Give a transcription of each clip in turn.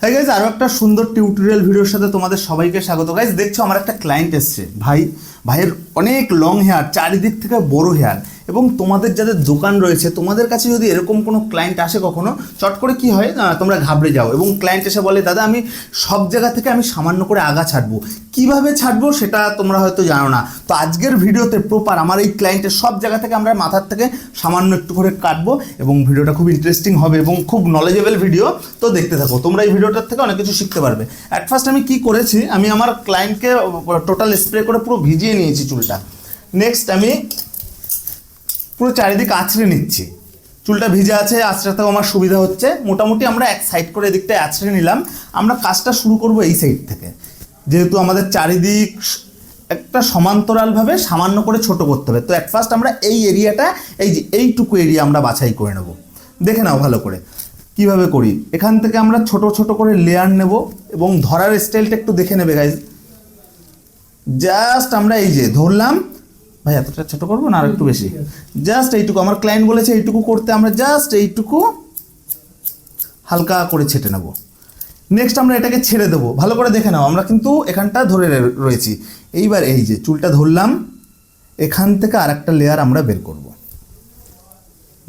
হ্যাঁ গাইজ আরও একটা সুন্দর টিউটোরিয়াল ভিডিওর সাথে তোমাদের সবাইকে স্বাগত। গাইজ দেখছ, আমার একটা ক্লায়েন্ট এসছে। ভাই, ভাইয়ের অনেক লং হেয়ার চারিদিক থেকে বড় হেয়ার এবং তোমাদের যাদের দোকান রয়েছে, তোমাদের কাছে যদি এরকম কোনো ক্লায়েন্ট আসে কখনো, চট করে কি হয় তোমরা ঘাবড়ে যাও এবং ক্লায়েন্ট এসে বলে, দাদা, আমি সব জায়গা থেকে আমি সামান্য করে আগা ছাড়বো। কীভাবে ছাড়বো সেটা তোমরা হয়তো জানো না। তো আজকের ভিডিওতে প্রপার আমার এই ক্লায়েন্টের সব জায়গা থেকে আমরা মাথার থেকে সামান্য একটু করে কাটবো এবং ভিডিওটা খুব ইন্টারেস্টিং হবে এবং খুব নলেজেবল ভিডিও তো দেখতে থাকো। তোমরা এই ভিডিওটার থেকে অনেক কিছু শিখতে পারবে। অ্যাট ফার্স্ট আমি কি করেছি, আমি আমার ক্লায়েন্টকে টোটাল স্প্রে করে পুরো ভিজিয়ে নিয়েছি চুলটা। নেক্সট আমি পুরো চারিদিক আছড়ে নিচ্ছি। চুলটা ভিজে আছে, আছড়াতেও আমার সুবিধা হচ্ছে। মোটামুটি আমরা এক সাইড করে এদিকটায় আছড়ে নিলাম। আমরা কাজটা শুরু করব এই সাইড থেকে। যেহেতু আমাদের চারিদিক একটা সমান্তরালভাবে সামান্য করে ছোট করতে হবে। তো অ্যাট ফার্স্ট আমরা এই এরিয়াটা এই যে এইটুকু এরিয়া আমরা বাছাই করে নেব। দেখে নাও ভালো করে। কীভাবে করি? এখান থেকে আমরা ছোট ছোট করে লেয়ার নেব এবং ধরার স্টাইলটা একটু দেখে নেবে গাইজ জাস্ট আমরা এই যে ধরলাম ভাই, এতটা ছোট করব না, আর একটু বেশি। জাস্ট এইটুকু, আমার ক্লায়েন্ট বলেছে এইটুকু করতে, আমরা জাস্ট এইটুকু হালকা করে ছেটে নেব। নেক্সট আমরা এটাকে ছেড়ে দেবো। ভালো করে দেখে নাও, আমরা কিন্তু এখানটা ধরে রয়েছি। এইবার এই যে চুলটা ধরলাম, এখান থেকে আর একটা লেয়ার আমরা বের করব।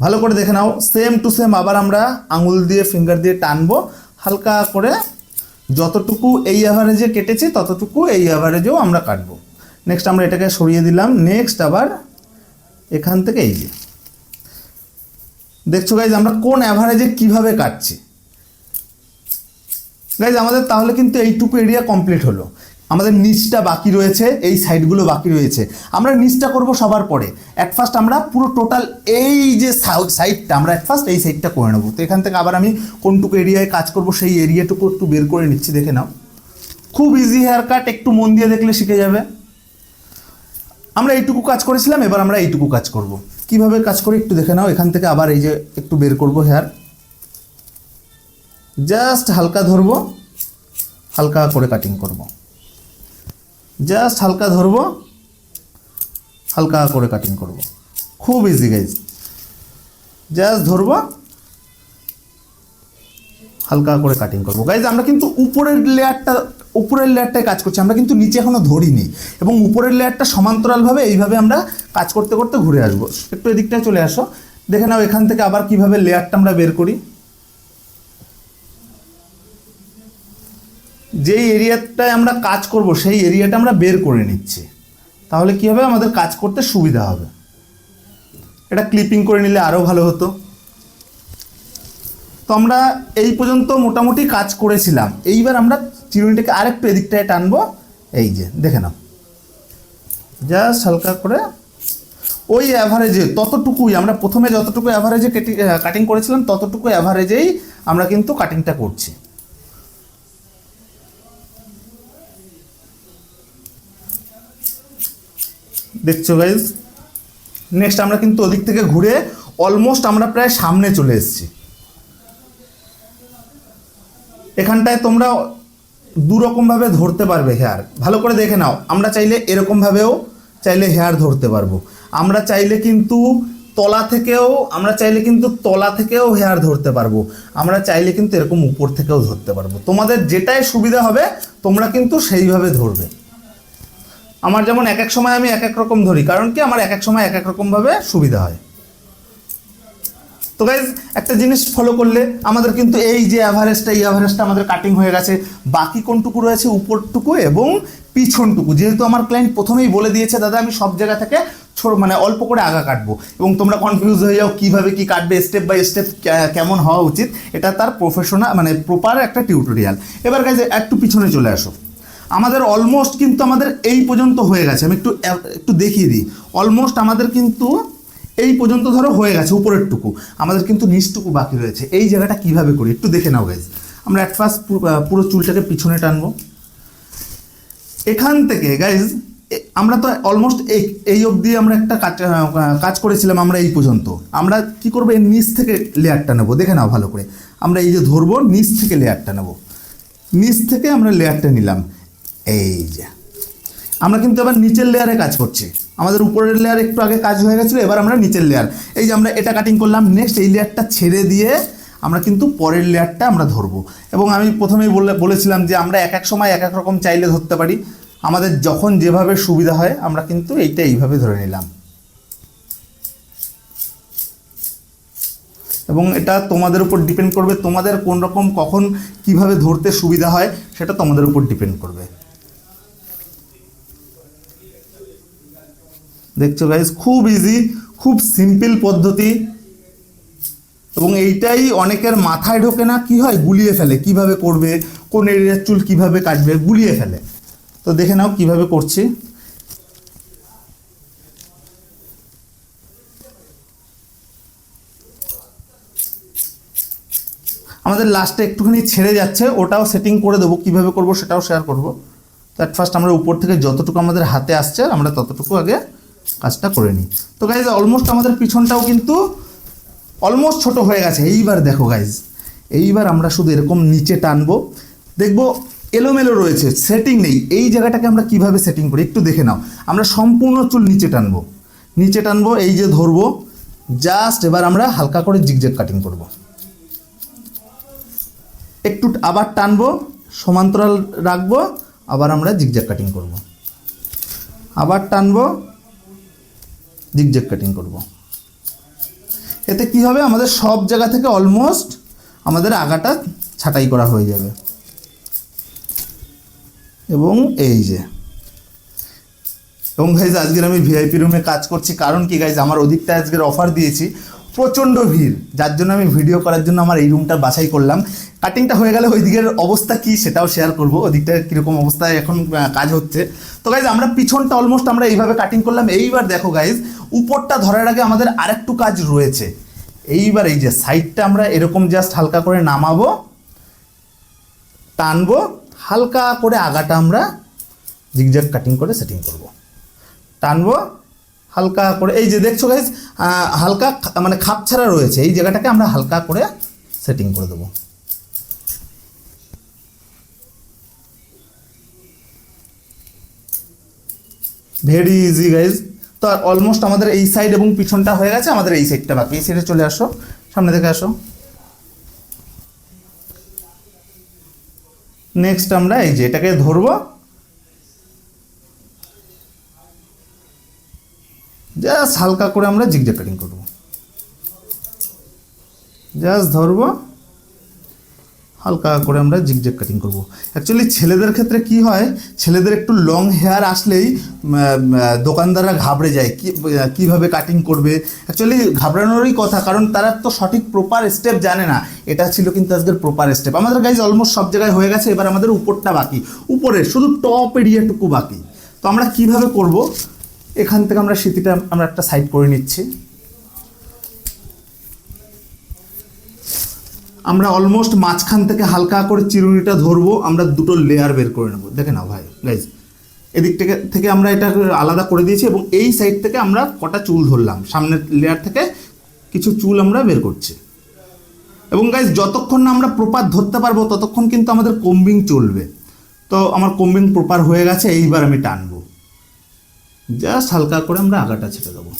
ভালো করে দেখে নাও সেম টু সেম আবার আমরা আঙুল দিয়ে ফিঙ্গার দিয়ে টানবো। হালকা করে যতটুকু এই অ্যাভারেজে কেটেছি, ততটুকু এই অ্যাভারেজেও আমরা কাটবো। নেক্সট আমরা এটাকে সরিয়ে দিলাম। নেক্সট আবার এখান থেকে এই যে। দেখছ গাইজ আমরা কোন অ্যাভারেজে কীভাবে কাটছি? গাইজ আমাদের তাহলে কিন্তু এইটুকু এরিয়া কমপ্লিট হলো। আমাদের নিচটা বাকি রয়েছে, এই সাইডগুলো বাকি রয়েছে। আমরা নিচটা করব সবার পরে। অ্যাট ফার্স্ট আমরা পুরো টোটাল এই যে সাইডটা আমরা অ্যাট ফার্স্ট এই সাইডটা করে নেব। তো এখান থেকে আবার আমি কোনটুকু এরিয়ায় কাজ করব সেই এরিয়াটুকু একটু বের করে নিচ্ছি, দেখে নাও। খুব ইজি হেয়ার কাট একটু মন দিয়ে দেখলে শিখে যাবে। আমরা এইটুকু কাজ করেছিলাম, এবার আমরা এইটুকু কাজ করব। কীভাবে কাজ করি একটু দেখে নাও, এখান থেকে আবার এই যে একটু বের করব হেয়ার জাস্ট হালকা ধরবো, হালকা করে কাটিং করব। জাস্ট হালকা ধরবো, হালকা করে কাটিং করব। খুব ইজি গাইজ জাস্ট ধরবো, হালকা করে কাটিং করব। গাইজ আমরা কিন্তু উপরের লেয়ারটা উপরের লেয়ারটায় কাজ করছি, আমরা কিন্তু নিচে এখনও ধরিনি। এবং উপরের লেয়ারটা সমান্তরালভাবে এইভাবে আমরা কাজ করতে করতে ঘুরে আসব। একটু এদিকটায় চলে আসো। দেখে নাও এখান থেকে আবার কীভাবে লেয়ারটা আমরা বের করি। যেই এরিয়াটায় আমরা কাজ করব, সেই এরিয়াটা আমরা বের করে নিচ্ছি। তাহলে কি হবে? আমাদের কাজ করতে সুবিধা হবে। এটা ক্লিপিং করে নিলে আরও ভালো হতো। তো আমরা এই পর্যন্ত মোটামুটি কাজ করেছিলাম। এইবার আমরা চিরুনিটাকে আরেকটু এদিকটায় টানবো। এই যে, দেখে নাও। জাস্ট হালকা করে ওই অ্যাভারেজে ততটুকুই আমরা প্রথমে যতটুকু অ্যাভারেজে কেটে করেছিলাম, ততটুকু অ্যাভারেজেই আমরা কিন্তু কাটিংটা করছি। দেখছ গাইজ নেক্সট আমরা কিন্তু ওদিক থেকে ঘুরে অলমোস্ট আমরা প্রায় সামনে চলে এসেছি। এখানটায় তোমরা দু রকমভাবে ধরতে পারবে হেয়ার ভালো করে দেখে নাও, আমরা চাইলে এরকমভাবেও চাইলে হেয়ার ধরতে পারব। আমরা চাইলে কিন্তু তলা থেকেও, আমরা চাইলে কিন্তু তলা থেকেও হেয়ার ধরতে পারব। আমরা চাইলে কিন্তু এরকম উপর থেকেও ধরতে পারব। তোমাদের যেটাই সুবিধা হবে, তোমরা কিন্তু সেইভাবে ধরবে। আমার যেমন এক এক সময় আমি এক এক রকম ধরি, কারণ কি? আমার এক এক সময় এক এক রকমভাবে সুবিধা হয়। তো গাইজ একটা জিনিস ফলো করলে আমাদের কিন্তু এই যে অ্যাভারেজটা এই অ্যাভারেজটা আমাদের কাটিং হয়ে গেছে। বাকি কোনটুকু রয়েছে উপরটুকু এবং পিছনটুকু? যেহেতু আমার ক্লায়েন্ট প্রথমেই বলে দিয়েছে, দাদা, আমি সব জায়গা থেকে ছোট মানে অল্প করে আগা কাটবো। এবং তোমরা কনফিউজ হয়ে যাও, কীভাবে কি কাটবে স্টেপ বাই স্টেপ কেমন হওয়া উচিত? এটা তার প্রফেশনাল মানে প্রপার একটা টিউটোরিয়াল এবার গাইজ একটু পিছনে চলে আসো। আমাদের অলমোস্ট কিন্তু আমাদের এই পর্যন্ত হয়ে গেছে। আমি একটু একটু দেখিয়ে দিই। অলমোস্ট আমাদের কিন্তু এই পর্যন্ত ধরো হয়ে গেছে, উপরেরটুকু। আমাদের কিন্তু নিচটুকু বাকি রয়েছে। এই জায়গাটা কীভাবে করি? একটু দেখে নাও গাইজ আমরা অ্যাট ফার্স্ট পুরো চুলটাকে পিছনে টানবো। এখান থেকে গাইজ আমরা তো অলমোস্ট এই এই অবধি আমরা একটা কাজ কাজ করেছিলাম আমরা এই পর্যন্ত। আমরা কি করব? এর নিচ থেকে লেয়ারটা নেব। দেখে নাও ভালো করে। আমরা এই যে ধরবো, নিচ থেকে লেয়ারটা নেব। নিচ থেকে আমরা লেয়ারটা নিলাম। এই যে। আমরা কিন্তু আবার নিচের লেয়ারে কাজ করছি। আমাদের উপরের লেয়ার একটু আগে কাজ হয়ে গেছিল, এবার আমরা নিচের লেয়ার এই যে আমরা এটা কাটিং করলাম নেক্সট এই লেয়ারটা ছেড়ে দিয়ে আমরা কিন্তু পরের লেয়ারটা আমরা ধরবো। এবং আমি প্রথমেই বলে বলেছিলাম যে আমরা এক এক সময় এক এক রকম চাইলে ধরতে পারি। আমাদের যখন যেভাবে সুবিধা হয়, আমরা কিন্তু এইটা এইভাবে ধরে নিলাম। এবং এটা তোমাদের উপর ডিপেন্ড করবে, তোমাদের কোন রকম কখন, কীভাবে ধরতে সুবিধা হয়, সেটা তোমাদের উপর ডিপেন্ড করবে। দেখছ গাইজ খুব ইজি খুব সিম্পল পদ্ধতি। এবং এইটাই অনেকের মাথায় ঢোকে না, কি হয়? গুলিয়ে ফেলে। কীভাবে করবে? কোন এরিয়ার চুল কীভাবে কাটবে? গুলিয়ে ফেলে। তো দেখে নাও কীভাবে করছি। আমাদের লাস্টে একটুখানি ছেড়ে যাচ্ছে। ওটাও সেটিং করে দেবো। কীভাবে করব সেটাও শেয়ার করব। তো অ্যাট ফার্স্ট আমরা উপর থেকে যতটুকু আমাদের হাতে আসছে, আমরা ততটুকু আগে কাজটা করে নিই তো গাইজ অলমোস্ট আমাদের পিছনটাও কিন্তু অলমোস্ট ছোট হয়ে গেছে। এইবার দেখো গাইজ এইবার আমরা শুধু এরকম নিচে টানবো। দেখব এলোমেলো রয়েছে সেটিং নেই। এই জায়গাটাকে আমরা কীভাবে সেটিং করি একটু দেখে নাও। আমরা সম্পূর্ণ চুল নিচে টানবো। নিচে টানবো, এই যে ধরবো। জাস্ট এবার আমরা হালকা করে জিগজ্যাগ কাটিং করব। একটু আবার টানবো, সমান্তরাল রাখব, আবার আমরা জিগজ্যাগ কাটিং করব। আবার টানবো জিগজ্যাগ কাটিং করব। এতে কি হবে? আমাদের সব জায়গা থেকে অলমোস্ট আমাদের আগাটা ছাটাই করা হয়ে যাবে। এবং এই যে, এবং গাইজ আজকের আমি ভিআইপি রুমে কাজ করছি। কারণ কি গাইজ আমার ওদিকটা আজকের অফার দিয়েছি। প্রচণ্ড ভিড়। যার জন্য আমি ভিডিও করার জন্য আমার এই রুমটা বাছাই করলাম। কাটিংটা হয়ে গেলে ওই দিকের অবস্থা কি সেটাও শেয়ার করব। ওদিকটা কীরকম অবস্থায় এখন কাজ হচ্ছে। তো গাইজ আমরা পিছনটা অলমোস্ট আমরা এইভাবে কাটিং করলাম। এইবার দেখো গাইজ উপরটা ধরার আগে আমাদের আরেকটু কাজ রয়েছে। এইবার এই যে সাইডটা আমরা এরকম জাস্ট হালকা করে নামাবো, টানবো, হালকা করে আগাটা আমরা জিগজ্যাগ কাটিং করে সেটিং করব। টানবো হালকা করে, এই যে দেখছ গাইজ হালকা মানে খাপ ছাড়া রয়েছে, এই জায়গাটাকে আমরা হালকা করে সেটিং করে দেবো। ভেরি ইজি গাইজ তো আর অলমোস্ট আমাদের এই সাইড এবং পিছনটা হয়ে গেছে, আমাদের এই সাইডটা বাকি। এই সাইডে চলে আসো, সামনে থেকে আসো। নেক্সট আমরা এই যে এটাকে ধরবো জাস্ট হালকা করে আমরা জিগজ্যাগ কাটিং করব। জাস্ট ধরবো, হালকা করে আমরা জিগজ্যাগ কাটিং করব। অ্যাকচুয়ালি ছেলেদের ক্ষেত্রে কি হয়, ছেলেদের একটু লং হেয়ার আসলেই দোকানদাররা ঘাবড়ে যায়, কি, কীভাবে কাটিং করবে। অ্যাকচুয়ালি ঘাবড়ানোরই কথা, কারণ তারা তো সঠিক প্রপার স্টেপ জানে না। এটা ছিল কিন্তু আজকের প্রপার স্টেপ আমাদের গাইজ অলমোস্ট সব জায়গায় হয়ে গেছে, এবার আমাদের উপরটা বাকি। উপরে শুধু টপ এরিয়াটুকু বাকি। তো আমরা কীভাবে করব? এখান থেকে আমরা স্মৃতিটা আমরা একটা সাইড করে নিচ্ছি। আমরা অলমোস্ট মাঝখান থেকে হালকা করে চিরুনিটা ধরবো, আমরা দুটো লেয়ার বের করে নেব। দেখে নাও ভাই গাইজ এদিক থেকে থেকে আমরা এটা আলাদা করে দিয়েছি এবং এই সাইড থেকে আমরা কটা চুল ধরলাম। সামনের লেয়ার থেকে কিছু চুল আমরা বের করছি। এবং গাইজ যতক্ষণ না আমরা প্রপার ধরতে পারব, ততক্ষণ কিন্তু আমাদের কম্বিং চলবে। তো আমার কম্বিং প্রপার হয়ে গেছে, এইবার আমি টানবো। জাস্ট হালকা করে আমরা আগাটা ছেড়ে দেবো।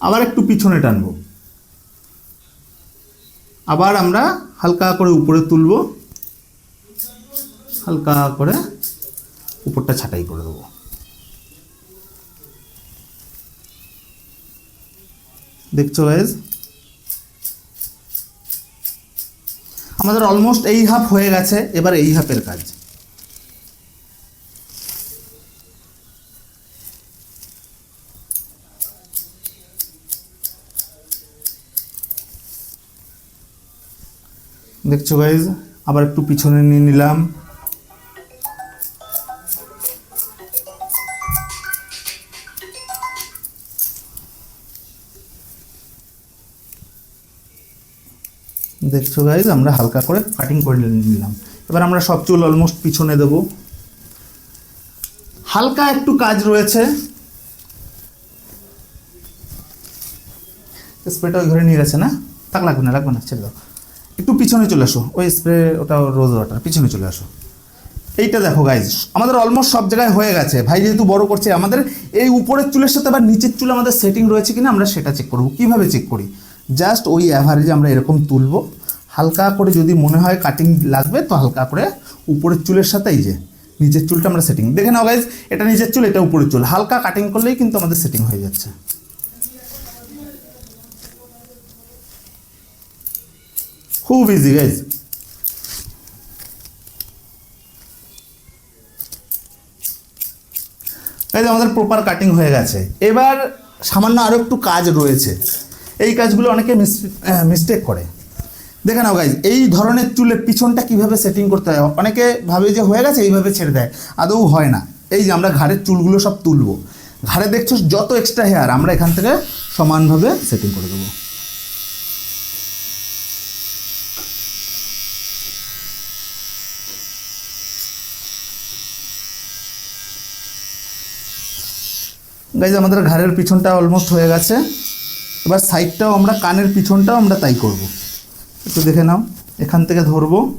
আবার একটু পিছনে টানবো। আবার আমরা হালকা করে উপরে তুলবো। হালকা করে উপরটা ছাটাই করে দেবো। দেখছ গাইজ আমাদের অলমোস্ট এই হাফ হয়ে গেছে, এবার এই হাফের কাজ। দেখছ গাইজ আবার একটু পিছনে নিয়ে নিলাম। দেখছ গাইজ আমরা হালকা করে কাটিং করে নিলাম। এবার আমরা সব চুল অলমোস্ট পিছনে দেব। হালকা একটু কাজ রয়েছে। স্প্রেটা ওই ঘরে নিয়ে গেছে না? তাক লাগবে না লাগবে না, ছেড়ে দাও। একটু পিছনে চলে আসো। ওই স্প্রে ওটা রোজ ওয়াটার পিছনে চলে আসো। এইটা দেখো গাইজ আমাদের অলমোস্ট সব জায়গায় হয়ে গেছে। ভাই যেহেতু বড় করছে, আমাদের এই উপরের চুলের সাথে আবার নিচের চুল আমাদের সেটিং রয়েছে কিনা আমরা সেটা চেক করব। কীভাবে চেক করি? জাস্ট ওই অ্যাভারেজে আমরা এরকম তুলবো। হালকা করে যদি মনে হয় কাটিং লাগবে, তো হালকা করে উপরের চুলের সাথে এই যে নিচের চুলটা আমরা সেটিং দেখে নাও গাইজ এটা নিচের চুল, এটা উপরের চুল। হালকা কাটিং করলেই কিন্তু আমাদের সেটিং হয়ে যাচ্ছে। খুব ইজি গাইজ এই আমাদের প্রপার কাটিং হয়ে গেছে। এবার সামান্য আরও একটু কাজ রয়েছে। এই কাজগুলো অনেকে মিস্টেক করে। দেখে নাও গাইজ এই ধরনের চুলের পিছনটা কীভাবে সেটিং করতে হয়? অনেকে ভাবে যে হয়ে গেছে, এইভাবে ছেড়ে দেয়। আদৌ হয় না। এই যে আমরা ঘাড়ের চুলগুলো সব তুলবো। ঘাড়ে দেখছ যত এক্সট্রা হেয়ার আমরা এখান থেকে সমানভাবে সেটিং করে দেবো। গাইজ আমাদের ঘাড়ের পিছনটা অলমোস্ট হয়ে গেছে। এবার সাইডটাও আমরা, কানের পিছনটাও আমরা তাই করব। একটু দেখে নাও, এখান থেকে ধরবো।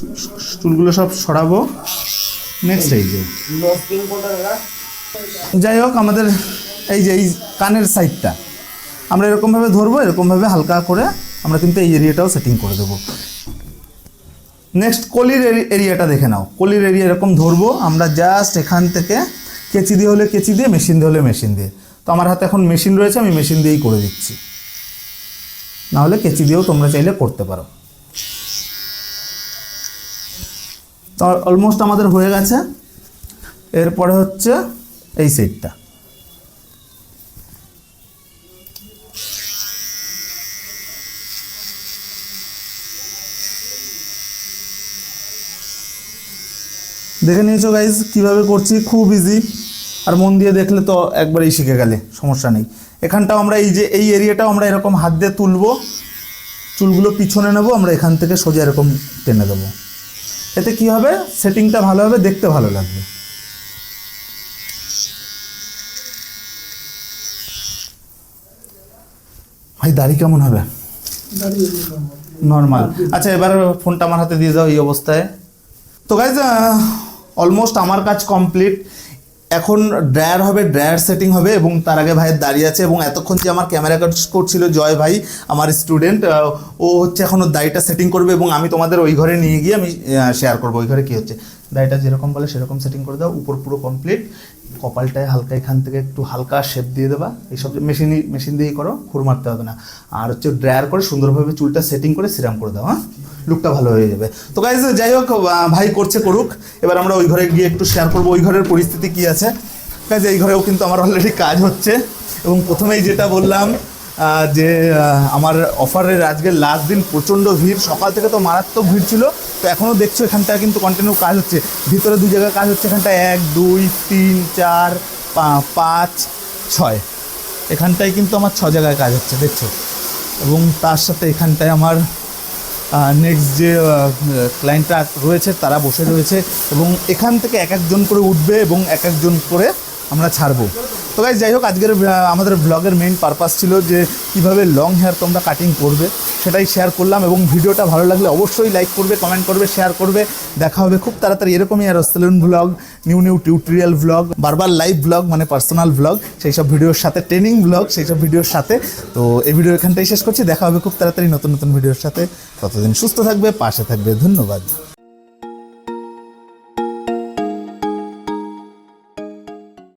চুল- চুলগুলো সব সরাবো। নেক্সট এই যে। যাই হোক, আমাদের এই যে, এই কানের সাইডটা আমরা এরকমভাবে ধরবো, এরকমভাবে হালকা করে আমরা কিন্তু এই এরিয়াটাও সেটিং করে দেবো। নেক্সট কলির এরি- এরিয়াটা দেখে নাও। কলির এরিয়া এরকম ধরবো। আমরা জাস্ট এখান থেকে কেচি দিয়ে হলে কেচি দিয়ে, মেশিন দিয়ে হলে মেশিন দিয়ে। তো আমার হাতে এখন মেশিন রয়েছে, আমি মেশিন দিয়েই করে দিচ্ছি। নাহলে কেচি দিয়েও তোমরা চাইলে করতে পারো। অলমোস্ট আমাদের হয়ে গেছে। এরপরে হচ্ছে এই সেটটা দেখে নিয়েছো গাইজ কীভাবে করছি? খুব ইজি আর মন দিয়ে দেখলে তো একবারেই শিখে গেলে সমস্যা নেই। এখানটাও আমরা এই যে এই এরিয়াটাও আমরা এরকম হাত দিয়ে তুলবো। চুলগুলো পিছনে নেব আমরা এখান থেকে সোজা এরকম টেনে দেবো। এতে কি হবে? সেটিংটা ভালো হবে দেখতে ভালো লাগবে। ভাই দাড়ি কেমন হবে? নর্মাল আচ্ছা এবার ফোনটা আমার হাতে দিয়ে যাও এই অবস্থায়। তো গাইজ অলমোস্ট আমার কাজ কমপ্লিট এখন ড্রায়ার হবে ড্রায়ার সেটিং হবে এবং তার আগে ভাইয়ের দাঁড়িয়ে আছে এবং এতক্ষণ যে আমার ক্যামেরা কাজ করছিল জয় ভাই, আমার স্টুডেন্ট ও হচ্ছে এখন ওর দাড়িটা সেটিং করবে এবং আমি তোমাদের ওই ঘরে নিয়ে গিয়ে আমি শেয়ার করব। ওই ঘরে কী হচ্ছে? দাড়িটা যেরকম বলে সেরকম সেটিং করে দাও, উপর পুরো কমপ্লিট কপালটায় হালকা এখান থেকে একটু হালকা শেপ দিয়ে দেবা। এইসব মেশিনই মেশিন দিয়েই করো, খুর মারতে হবে না। আর হচ্ছে ড্রায়ার করে সুন্দরভাবে চুলটা সেটিং করে সিরাম করে দাও হ্যাঁ? লুকটা ভালো হয়ে যাবে। তো গাইজ যাই হোক ভাই করছে করুক। এবার আমরা ওই ঘরে গিয়ে একটু শেয়ার করব। ওই ঘরের পরিস্থিতি কী আছে? গাইজ এই ঘরেও কিন্তু আমার অলরেডি কাজ হচ্ছে। এবং প্রথমেই যেটা বললাম যে আমার অফারের আজকের লাস্ট দিন প্রচণ্ড ভিড়। সকাল থেকে তো মারাত্মক ভিড় ছিল। তো এখনও দেখছ এখানটায় কিন্তু কন্টিনিউ কাজ হচ্ছে। ভিতরে দু জায়গায় কাজ হচ্ছে। এখানটা এক, দুই, তিন, চার পাঁচ, ছয়। এখানটায় কিন্তু আমার ছ জায়গায় কাজ হচ্ছে, দেখছ? এবং তার সাথে এখানটায় আমার নেক্সট যে ক্লায়েন্টরা রয়েছে, তারা বসে রয়েছে এবং এখান থেকে এক একজন করে উঠবে এবং এক একজন করে আমরা ছাড়বো। তো গাইজ যাই হোক, আজকের আমাদের ব্লগের মেইন পারপাস ছিল যে কীভাবে লং হেয়ার তোমরা কাটিং করবে, সেটাই শেয়ার করলাম এবং ভিডিওটা ভালো লাগলে অবশ্যই লাইক করবে কমেন্ট করবে শেয়ার করবে। দেখা হবে খুব তাড়াতাড়ি এরকমই আর salon vlog new new tutorial vlog বারবার লাইভ ব্লগ মানে পার্সোনাল ব্লগ সেই সব ভিডিওর সাথে ট্রেনিং ব্লগ সেই সব ভিডিওর সাথে। তো এই ভিডিও এখানটাই শেষ করছি, দেখা হবে খুব তাড়াতাড়ি নতুন নতুন ভিডিওর সাথে। ততদিন সুস্থ থাকবে, পাশে থাকবে, ধন্যবাদ।